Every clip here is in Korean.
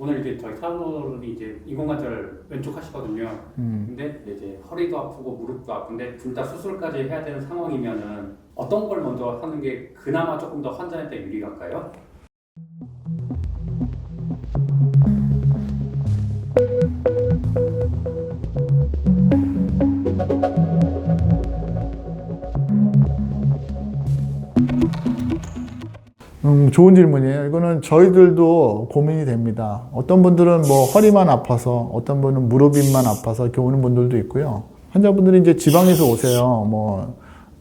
오늘 이제 저희 사원이 이제 인공관절 왼쪽 하시거든요. 음. 근데 이제 허리도 아프고 무릎도 아픈데 둘 다 수술까지 해야 되는 상황이면은 어떤 걸 먼저 하는 게 그나마 조금 더 환자한테 유리할까요? 음, 좋은 질문이에요. 이거는 저희들도 고민이 됩니다. 어떤 분들은 뭐 허리만 아파서, 어떤 분은 무릎만 아파서 이렇게 오는 분들도 있고요. 환자분들이 이제 지방에서 오세요. 뭐,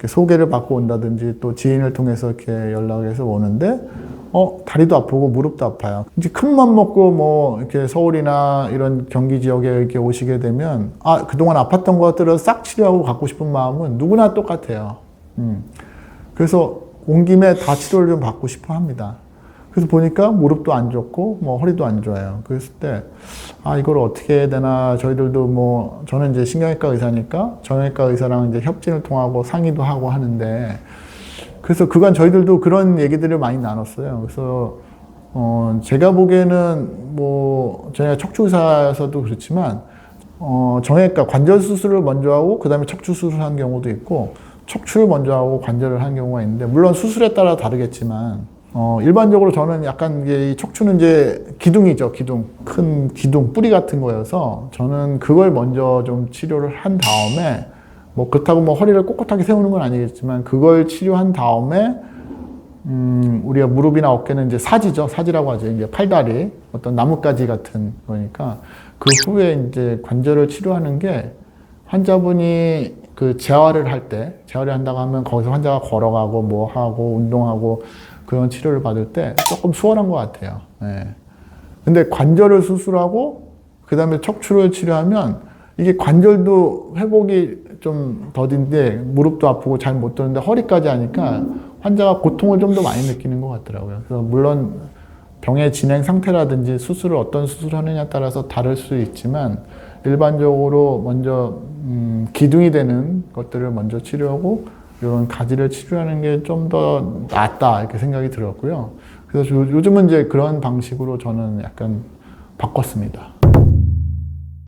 소개를 받고 온다든지 또 지인을 통해서 이렇게 연락해서 오는데, 어, 다리도 아프고 무릎도 아파요. 이제 큰 맘 먹고 뭐, 이렇게 서울이나 이런 경기 지역에 이렇게 오시게 되면, 아, 그동안 아팠던 것들을 싹 치료하고 갖고 싶은 마음은 누구나 똑같아요. 음. 그래서 온 김에 다 치료를 좀 받고 싶어 합니다. 그래서 보니까 무릎도 안 좋고 뭐 허리도 안 좋아요. 그랬을 때 아 이걸 어떻게 해야 되나 저희들도 뭐 저는 이제 신경외과 의사니까 정형외과 의사랑 이제 협진을 통하고 상의도 하고 하는데 그래서 그간 저희들도 그런 얘기들을 많이 나눴어요. 그래서 어 제가 보기에는 뭐 저희가 척추 의사여서도 그렇지만 어 정형외과 관절 수술을 먼저 하고 그다음에 척추 수술을 한 경우도 있고 척추를 먼저 하고 관절을 한 경우가 있는데 물론 수술에 따라 다르겠지만 어, 일반적으로 저는 약간 이게 이 척추는 이제 기둥이죠 기둥 큰 기둥 뿌리 같은 거여서 저는 그걸 먼저 좀 치료를 한 다음에 뭐 그렇다고 뭐 허리를 꼿꼿하게 세우는 건 아니겠지만 그걸 치료한 다음에 음, 우리가 무릎이나 어깨는 이제 사지죠. 사지라고 하죠. 이제 팔다리, 어떤 나뭇가지 같은 거니까 그 후에 이제 관절을 치료하는 게 환자분이 그 재활을 할 때, 재활을 한다고 하면 거기서 환자가 걸어가고 뭐 하고 운동하고 그런 치료를 받을 때 조금 수월한 것 같아요. 예. 근데 관절을 수술하고 그 다음에 척추를 치료하면 이게 관절도 회복이 좀 더딘데 무릎도 아프고 잘 못 드는데 허리까지 하니까 환자가 고통을 좀 더 많이 느끼는 것 같더라고요. 그래서 물론 병의 진행 상태라든지 수술을 어떤 수술을 하느냐에 따라서 다를 수 있지만 일반적으로 먼저 음, 기둥이 되는 것들을 먼저 치료하고 이런 가지를 치료하는 게 좀 더 낫다 이렇게 생각이 들었고요. 그래서 요- 요즘은 이제 그런 방식으로 저는 약간 바꿨습니다.